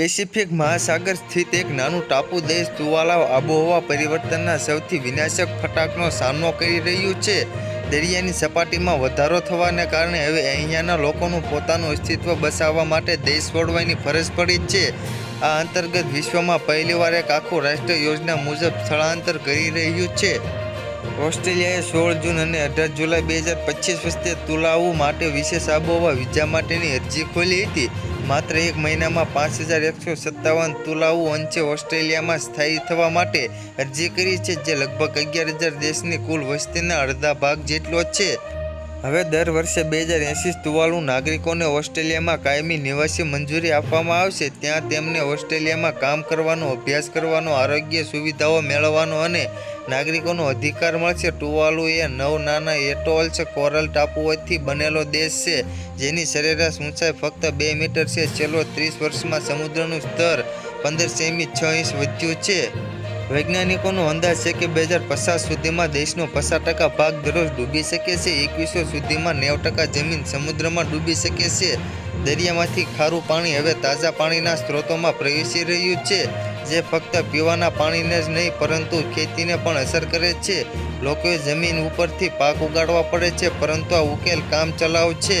Pacific મહાસાગર સ્થિત એક નાનું ટાપુ દેશ તુવાલા આબોહવા પરિવર્તનના સૌથી વિનાશક ફટાકનો સામનો કરી રહ્યું છે. દરિયાની સપાટીમાં વધારો થવાને કારણે હવે અહીંયાના લોકોનું પોતાનું અસ્તિત્વ બચાવવા માટે દેશ છોડવાની ફરજ પડી છે. આ અંતર્ગત વિશ્વમાં પહેલીવાર એક આખું રાષ્ટ્રીય યોજના મુજબ સ્થળાંતર કરી રહ્યું છે. ઓસ્ટ્રેલિયાએ સોળ જૂન અને અઢાર જુલાઈ બે હજાર પચીસ વચ્ચે તુલાવું માટે વિશેષ આબોહવા વિઝા માટેની અરજી ખોલી હતી. માત્ર એક મહિનામાં પાંચ હજાર એકસો સત્તાવન તુલાવું અંશે ઓસ્ટ્રેલિયામાં સ્થાયી થવા માટે અરજી કરી છે, જે લગભગ અગિયાર હજાર દેશની કુલ વસ્તીના અડધા ભાગ જેટલો છે. હવે દર વર્ષે બે હજાર એંસી તુવાલુ નાગરિકોને ઓસ્ટ્રેલિયામાં કાયમી નિવાસી મંજૂરી આપવામાં આવશે, ત્યાં તેમને ઓસ્ટ્રેલિયામાં કામ કરવાનો, અભ્યાસ કરવાનો, આરોગ્ય સુવિધાઓ મેળવવાનો અને નાગરિકોનો અધિકાર મળશે. ટુવાલુ એ નવ નાના એટોલ્સ કોરલ ટાપુઓથી બનેલો દેશ છે, જેની સરેરાશ ઊંચાઈ ફક્ત બે મીટર છે. છેલ્લો ત્રીસ વર્ષમાં સમુદ્રનું સ્તર પંદર સેમી છ ઇંચ વધ્યું છે. વૈજ્ઞાનિકોનો અંદાજ છે કે બે હજાર પચાસ સુધીમાં દેશનો પચાસ ટકા ભાગ દરરોજ ડૂબી શકે છે. એકવીસો સુધીમાં નેવ ટકા જમીન સમુદ્રમાં ડૂબી શકે છે. દરિયામાંથી ખારું પાણી હવે તાજા પાણીના સ્ત્રોતોમાં પ્રવેશી રહ્યું છે, જે ફક્ત પીવાના પાણીને જ નહીં, પરંતુ ખેતીને પણ અસર કરે છે. લોકોએ જમીન ઉપરથી પાક ઉગાડવા પડે છે, પરંતુ આ ઉકેલ કામ ચલાવ છે.